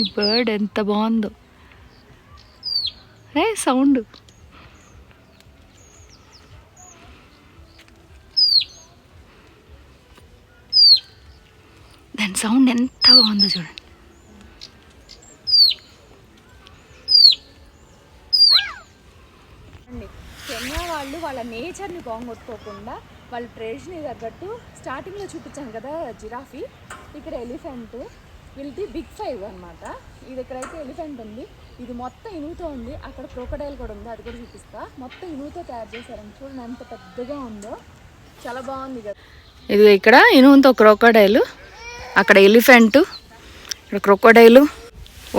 ఈ బర్డ్ ఎంత బాగుందో. ఏ సౌండ్. దాని సౌండ్ ఎంత బాగుందో చూడండి కెన్యా వాళ్ళు వాళ్ళ నేచర్ని బాగొట్టుకోకుండా వాళ్ళ ట్రెడిషన్కి తగ్గట్టు స్టార్టింగ్లో చూపించాను కదా జిరాఫీ ఇక్కడ ఎలిఫెంట్. వీళ్ళది బిగ్ ఫైవ్ అనమాట ఇది ఇక్కడైతే ఎలిఫెంట్ ఉంది. ఇది మొత్తం ఇనుగుతో ఉంది. అక్కడ క్రోకడైల్ కూడా ఉంది. అది కూడా చూపిస్తా. మొత్తం ఇనుగుతో తయారు చేశారండి చూడండి ఎంత పెద్దగా ఉందో. చాలా బాగుంది కదా. ఇది ఇక్కడ ఇనుముతో క్రొకోడైలు. అక్కడ ఎలిఫెంట్. ఇక్కడ క్రొకోడైలు.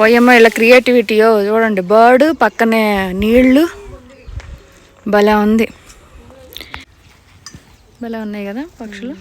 ఓయమ్మ ఇలా క్రియేటివిటీయో చూడండి బర్డ్ పక్కనే నీళ్ళు భలే ఉంది. భలే ఉన్నాయి కదా పక్షులు.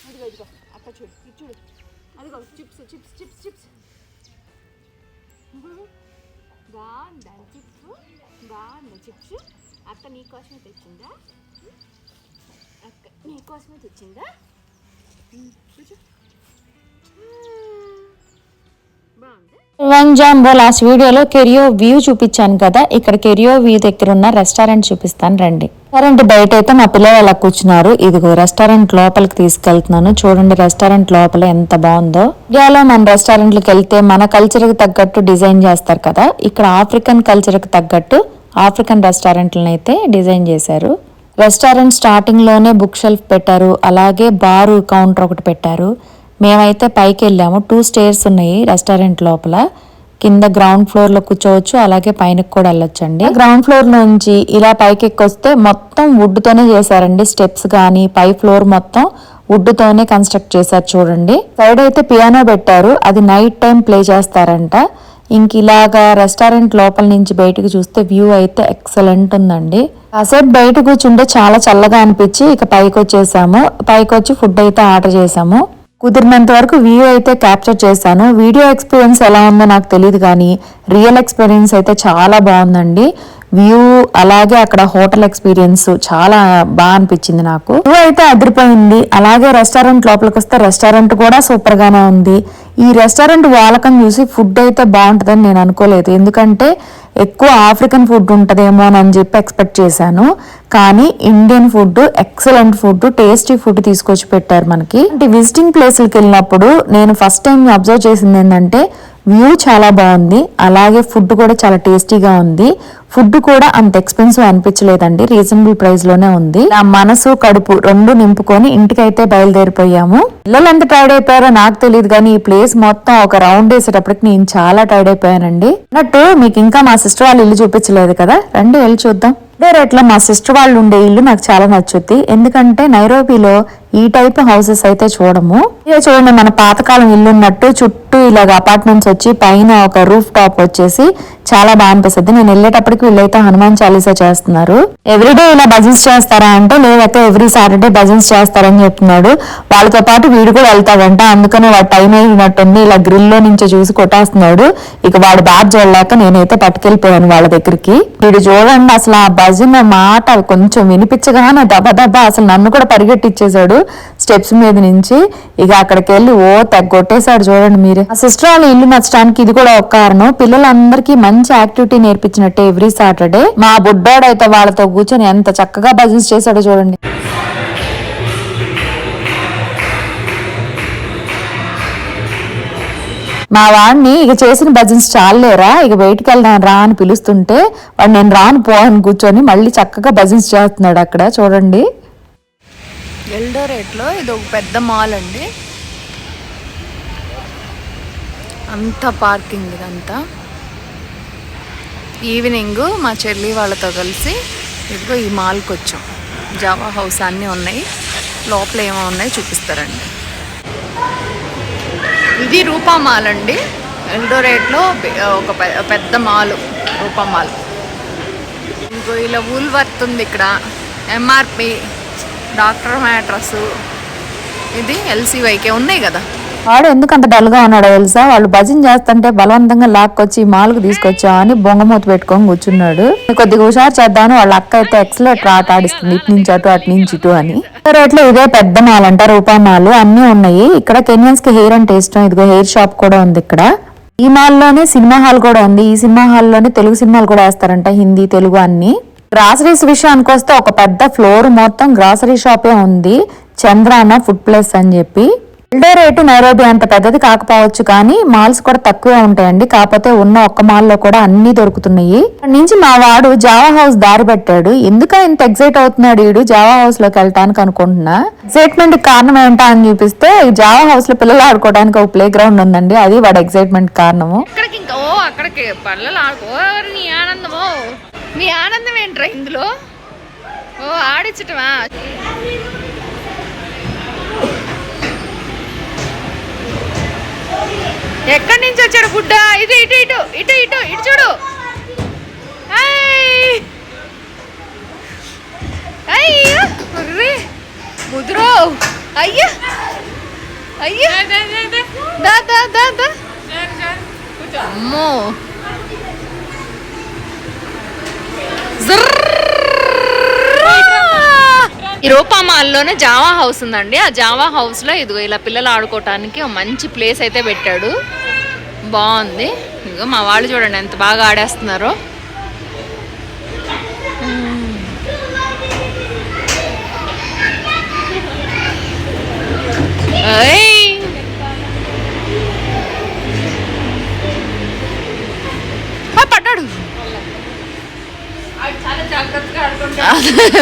అదిగో ఇదిగో అక్క చూడు ఇది చూడు. అదిగో చిప్స్ చిప్స్ చిప్స్ చిప్స్ బాగుందా చిప్స్ బాగుందా చిప్స్ అక్క నీ కోసమే తెచ్చిందా? అక్క నీ కోసమే తెచ్చిందా? చూచు బాగుందా. వంజాంబో లాస్ట్ వీడియోలో కెరియో వ్యూ చూపించాను కదా ఇక్కడ కెరియో వ్యూ దగ్గర ఉన్న రెస్టారెంట్ చూపిస్తాను రండి. రెస్టారెంట్ బయట అయితే మా పిల్లలు అలా కూర్చున్నారు. ఇదిగో రెస్టారెంట్ లోపలికి తీసుకెళ్తున్నాను. చూడండి రెస్టారెంట్ లోపల ఎంత బాగుందో. ఇండియాలో మన రెస్టారెంట్లకు వెళ్తే మన కల్చర్కి తగ్గట్టు డిజైన్ చేస్తారు కదా. ఇక్కడ ఆఫ్రికన్ కల్చర్కి తగ్గట్టు ఆఫ్రికన్ రెస్టారెంట్లను అయితే డిజైన్ చేశారు. రెస్టారెంట్ స్టార్టింగ్లోనే బుక్ షెల్ఫ్ పెట్టారు. అలాగే బారు కౌంటర్ ఒకటి పెట్టారు. మేమైతే పైకి వెళ్ళాము టూ స్టేర్స్ ఉన్నాయి రెస్టారెంట్ లోపల. కింద గ్రౌండ్ ఫ్లోర్లో కూర్చోవచ్చు. అలాగే పైన కూడా వెళ్ళొచ్చు అండి గ్రౌండ్ ఫ్లోర్ నుంచి ఇలా పైకి ఎక్కొస్తే మొత్తం వుడ్ తోనే చేశారండి. స్టెప్స్ కానీ పై ఫ్లోర్ మొత్తం వుడ్ తోనే కన్స్ట్రక్ట్ చేశారు చూడండి. సైడ్ అయితే పియానో పెట్టారు. అది నైట్ టైం ప్లే చేస్తారంట. ఇంక ఇలాగా రెస్టారెంట్ లోపల నుంచి బయటకు చూస్తే వ్యూ అయితే ఎక్సలెంట్ ఉందండి. కాసేపు బయట కూర్చుంటే చాలా చల్లగా అనిపించి ఇక పైకి వచ్చేసాము పైకి వచ్చి ఫుడ్ అయితే ఆర్డర్ చేసాము. కుదిరినంత వరకు వ్యూ అయితే క్యాప్చర్ చేశాను. వీడియో ఎక్స్పీరియన్స్ ఎలా ఉందో నాకు తెలియదు కానీ రియల్ ఎక్స్పీరియన్స్ అయితే చాలా బాగుందండి. వ్యూ అలాగే అక్కడ హోటల్ ఎక్స్పీరియన్స్ చాలా బాగా అనిపించింది నాకు. వ్యూ అయితే అదిరిపోయింది. అలాగే రెస్టారెంట్ లోపలికి వస్తే రెస్టారెంట్ కూడా సూపర్ గానే ఉంది. ఈ రెస్టారెంట్ వాలకం చూసి ఫుడ్ అయితే బాగుంటుందని నేను అనుకోలేదు. ఎందుకంటే ఎక్కువ ఆఫ్రికన్ ఫుడ్ ఉంటుందేమో అని చెప్పి ఎక్స్పెక్ట్ చేశాను. కానీ Indian food excellent food tasty food తీసుకొచ్చి పెట్టారు మనకి. విజిటింగ్ ప్లేస్లకు వెళ్ళినప్పుడు నేను ఫస్ట్ టైం అబ్జర్వ్ చేసింది ఏంటంటే వ్యూ చాలా బాగుంది. అలాగే ఫుడ్ కూడా చాలా టేస్టీగా ఉంది. ఫుడ్ కూడా అంత ఎక్స్పెన్సివ్ అనిపించలేదండి. రీజనబుల్ ప్రైస్లోనే ఉంది. నా మనసు కడుపు రెండు నింపుకొని ఇంటికైతే బయలుదేరిపోయాము. పిల్లలు ఎంత టైర్డ్ అయిపోయారో నాకు తెలియదు కానీ ఈ ప్లేస్ మొత్తం ఒక రౌండ్ వేసేటప్పటికి నేను చాలా టైర్డ్ అయిపోయానండి. అన్నట్టు మీకు ఇంకా మా సిస్టర్ వాళ్ళు ఇల్లు చూపించలేదు కదా? రండి వెళ్ళి చూద్దాం. వేరే ఇట్లా మా సిస్టర్ వాళ్ళు ఉండే ఇల్లు నాకు చాలా నచ్చుద్ది. ఎందుకంటే నైరోబీలో ఈ టైప్ హౌసెస్ అయితే చూడము. ఇక చూడండి మన పాతకాలం ఇల్లు ఉన్నట్టు చుట్టూ ఇలాగ అపార్ట్మెంట్స్ వచ్చి పైన ఒక రూఫ్ టాప్ వచ్చేసి చాలా బాగా అనిపిస్తుంది. నేను వెళ్ళేటప్పటికి వీళ్ళైతే హనుమాన్ చాలీసా చేస్తున్నారు. ఎవ్రీడే ఇలా భజన్స్ చేస్తారా అంటే లేదైతే ఎవ్రీ సాటర్డే భజన్స్ చేస్తారని చెప్తున్నాడు. వాళ్ళతో పాటు వీడు కూడా వెళ్తాడంట. అందుకని వాడు టైం అయినట్టుంది ఇలా గ్రిల్లో నుంచి చూసి కొట్టేస్తున్నాడు. ఇక వాడు బాగా చూడలేక నేనైతే పట్టుకెళ్ళిపోయాను వాళ్ళ దగ్గరికి. వీడు చూడండి అసలు ఆ భజన మాట కొంచెం వినిపించగానే దబ దబ అసలు నన్ను కూడా పరిగెట్టిచ్చేసాడు స్టెప్స్ మీద నుంచి. ఇక అక్కడికి వెళ్ళి ఓ తగ్గొట్టేశాడు చూడండి మీరే. ఆ సిస్టర్ వాళ్ళ ఇల్లు నచ్చడానికి ఇది కూడా ఒక కారణం. పిల్లలందరికీ మంచి యాక్టివిటీ నేర్పించినట్టే ఎవ్రీ సాటర్డే. మా బుడ్డోడైతే వాళ్ళతో కూర్చొని ఎంత చక్కగా భజన్స్ చేశాడో చూడండి. మా వాడిని ఇక చేసిన భజన్స్ చాలేరా ఇక బయటికి వెళ్దాం రా అని పిలుస్తుంటే వాడు నేను రాను పో అని కూర్చొని మళ్ళీ చక్కగా భజన్స్ చేస్తున్నాడు అక్కడ. చూడండి. ఎల్డోరేట్లో ఇది ఒక పెద్ద మాల్ అండి. అంతా పార్కింగ్ ఇదంతా. ఈవినింగ్ మా చెల్లి వాళ్ళతో కలిసి ఇదిగో ఈ మాల్కి వచ్చాం. జావా హౌస్ అన్నీ ఉన్నాయి. లోపల ఏమో ఉన్నాయి చూపిస్తారండి. ఇది రూపా మాల్ అండి ఎల్డోరేట్లో ఒక పెద్ద మాల్ రూపా మాల్ ఇంకో ఇలా ఊల్ వర్త్ ఉంది ఇక్కడ. MRP doctor mattress. ఇది ఎల్సీవైకే ఉన్నాయి కదా. వాడు ఎందుకు అంత డల్గా ఉన్నాడో తెలుసా? వాళ్ళు భజన చేస్తుంటే బలవంతంగా లాక్కొచ్చి మాలకు తీసుకొచ్చా అని బొంగమూత పెట్టుకొని కూర్చున్నాడు. కొద్దిగా హుషారు చేద్దామని వాళ్ళ అక్క అయితే ఎక్సలెటర్ ఆట ఆడిస్తుంది. ఇటు నుంచి అటు అటు నుంచి ఇటు అని. రేట్లో ఇదే పెద్ద మాల్ అంట రూపాయి మాల్. అన్ని ఉన్నాయి. ఇక్కడ కెన్యన్స్కి హెయిర్ అంటే ఇష్టం. ఇదిగో హెయిర్ షాప్ కూడా ఉంది ఇక్కడ. ఈ మాల్లోనే సినిమా హాల్ కూడా ఉంది. ఈ సినిమా హాల్లోనే తెలుగు సినిమాలు కూడా వేస్తారంట హిందీ తెలుగు అన్ని. గ్రాసరీస్ విషయానికి వస్తే ఒక పెద్ద ఫ్లోర్ మొత్తం గ్రాసరీ షాపే ఉంది. చంద్రాన ఫుడ్ ప్లస్ అని చెప్పి. బిల్డర్ రేటు నైరోబి అంత పెద్దది కాకపోవచ్చు కానీ మాల్స్ కూడా తక్కువే ఉంటాయండి. కాకపోతే ఉన్న ఒక్క మాల్లో కూడా అన్ని దొరుకుతున్నాయి. నుంచి మా వాడు జావా హౌస్ దారి పెట్టాడు. ఎందుక ఇంత ఎగ్జైట్ అవుతున్నాడు వీడు జావా హౌస్లోకి వెళ్ళటానికి అనుకుంటున్నా? ఎగ్జైట్మెంట్ కారణం ఏంటా అని చూపిస్తే జావా హౌస్లో పిల్లలు ఆడుకోవడానికి ఒక ప్లే గ్రౌండ్ ఉందండి. అది వాడి ఎగ్జైట్మెంట్ కారణము. అక్కడికి ఆడుకో. నీ ఆనందమో ఆనందం ఏంట్రా ఇందులో? ఓ ఆడించటమా ఎక్కడి నుంచి వచ్చాడు గుడ్డ ఇటు ఇటు ఇటు ఇటు ఇటు ఇటు చూడు. అయ్యో. ముదురో. అయ్యా. అయ్యా. దా దా దా దా. అమ్మో. ఈ రూపా మాల్లోనే జావా హౌస్ ఉందండి. ఆ జావా హౌస్లో ఇదిగో ఇలా పిల్లలు ఆడుకోవటానికి మంచి ప్లేస్ అయితే పెట్టాడు. బాగుంది. ఇదిగో మా వాళ్ళు చూడండి ఎంత బాగా ఆడేస్తున్నారో. పడ్డాడు.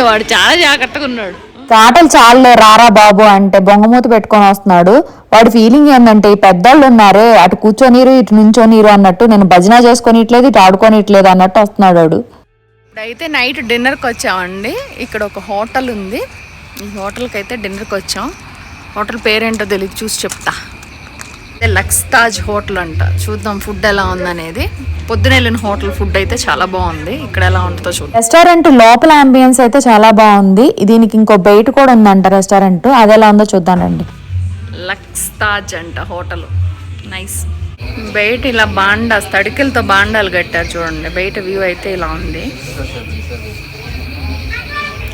వాడు చాలా జాగ్రత్తగా ఉన్నాడు. ఆటలు చాలే రారా బాబు అంటే బొంగమూత పెట్టుకొని వస్తున్నాడు. వాడి ఫీలింగ్ ఏంటంటే ఈ పెద్దోళ్ళు ఉన్నారే అటు కూర్చోనీరు ఇటు నుంచోనీరు అన్నట్టు నేను భజన చేసుకొనిట్లేదు ఇటు ఆడుకోనిట్లేదు అన్నట్టు వస్తున్నాడు వాడు. ఇప్పుడైతే నైట్ డిన్నర్కి వచ్చామండి. ఇక్కడ ఒక హోటల్ ఉంది. ఈ హోటల్కి అయితే డిన్నర్కి వచ్చాం. హోటల్ పేరేంటో తెలియదు చూసి చెప్తా. అదే లక్స్ తాజ్ హోటల్ అంట. చూద్దాం ఫుడ్ ఎలా ఉందనేది. పొద్దున వెళ్ళిన హోటల్ ఫుడ్ అయితే చాలా బాగుంది. ఇక్కడ ఎలా ఉంటుందో చూద్దాం. రెస్టారెంట్ లోపల అంబియన్స్ అయితే చాలా బాగుంది. దీనికి ఇంకో బయట కూడా ఉందంట రెస్టారెంట్ అది ఎలా ఉందో చూద్దానండి లక్స్ తాజ్ అంట హోటల్. నైస్. బయట ఇలా బాండా తడికలతో బాండాలు కట్టారు చూడండి. బయట వ్యూ అయితే ఇలా ఉంది.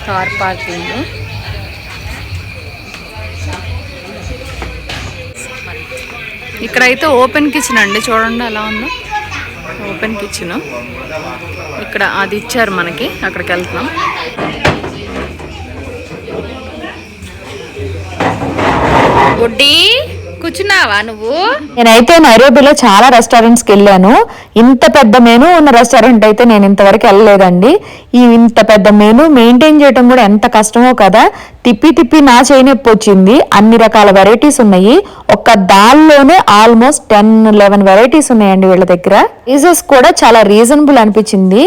Car parking. ఇక్కడైతే ఓపెన్ కిచెన్ అండి. చూడండి ఎలా ఉందో. Open kitchen. ఇక్కడ అది ఇచ్చారు మనకి. అక్కడికి వెళ్తున్నాం. గుడ్డి కూర్చున్నావా నువ్వు? నేనైతే నైరోబిలో చాలా రెస్టారెంట్స్కి వెళ్ళాను. ఇంత పెద్ద మెనూ ఉన్న రెస్టారెంట్ అయితే నేను ఇంతవరకు వెళ్ళలేదండి. ఈ ఇంత పెద్ద మెనూ మెయింటైన్ చేయడం కూడా ఎంత కష్టమో కదా. తిప్పి తిప్పి నా చేయి నొప్పి వచ్చింది. అన్ని రకాల వెరైటీస్ ఉన్నాయి. ఒక్క దాల్లోనే ఆల్మోస్ట్ టెన్ లెవెన్ వెరైటీస్ ఉన్నాయండి వీళ్ళ దగ్గర. ప్రైజెస్ కూడా చాలా రీజనబుల్ అనిపించింది.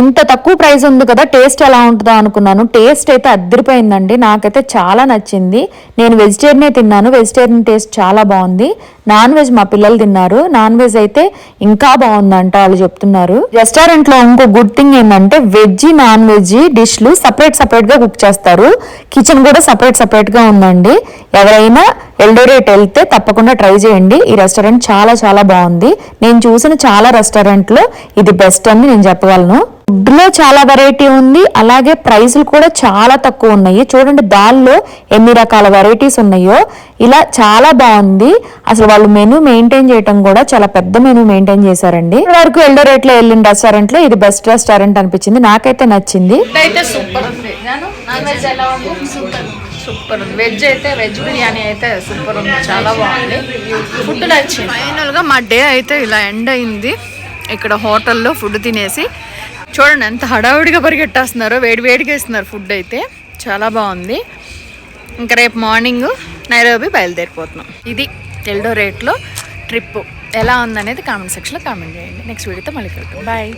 ఎంత తక్కువ ప్రైస్ ఉంది కదా టేస్ట్ ఎలా ఉంటుందో అనుకున్నాను. టేస్ట్ అయితే అద్దరిపోయిందండి. నాకైతే చాలా నచ్చింది. నేను వెజిటేరియనే తిన్నాను. వెజిటేరియన్ టేస్ట్ చాలా బాగుంది. నాన్ వెజ్ మా పిల్లలు తిన్నారు. నాన్ వెజ్ అయితే ఇంకా బాగుందంట వాళ్ళు చెప్తున్నారు. రెస్టారెంట్లో ఇంకో గుడ్ థింగ్ ఏంటంటే వెజ్ నాన్ వెజ్ డిష్లు సపరేట్ సపరేట్గా కుక్ చేస్తారు. కిచెన్ కూడా సపరేట్ సపరేట్గా ఉందండి. ఎవరైనా ఎల్డోరేట్ వెళ్తే తప్పకుండా ట్రై చేయండి. ఈ రెస్టారెంట్ చాలా చాలా బాగుంది. నేను చూసిన చాలా రెస్టారెంట్లో ఇది బెస్ట్ అని నేను చెప్పగలను. ఫుడ్లో చాలా వెరైటీ ఉంది. అలాగే ప్రైసులు కూడా చాలా తక్కువ ఉన్నాయి. చూడండి దాల్లో ఎన్ని రకాల వెరైటీస్ ఉన్నాయో. ఇలా చాలా బాగుంది. అసలు వాళ్ళు మెనూ మెయింటైన్ చేయడం కూడా చాలా పెద్ద మెనూ మెయింటైన్ చేశారండి. ఇప్పటి వరకు ఎల్డో లో వెళ్ళిన రెస్టారెంట్లో ఇది బెస్ట్ రెస్టారెంట్ అనిపించింది. నాకైతే నచ్చింది. సూపర్ సూపర్ సూపర్ ఉంది. వెజ్ అయితే వెజ్ బిర్యానీ అయితే సూపర్ ఉంది. చాలా బాగుంది. ఫుడ్ నచ్చింది. ఫైనల్గా మా డే అయితే ఇలా ఎండ్ అయింది. ఇక్కడ హోటల్లో ఫుడ్ తినేసి చూడండి ఎంత హడావుడిగా పరిగెట్టేస్తున్నారో వేడి వేడిగా ఇస్తున్నారు ఫుడ్ అయితే. చాలా బాగుంది. ఇంకా రేపు మార్నింగ్ నైరోబి బయలుదేరిపోతున్నాం. ఇది ఎల్డో రేట్లో ట్రిప్ ఎలా ఉందనేది కామెంట్ సెక్షన్లో కామెంట్ చేయండి. నెక్స్ట్ వీడియోతో మళ్ళీ కలుద్దాం. బాయ్.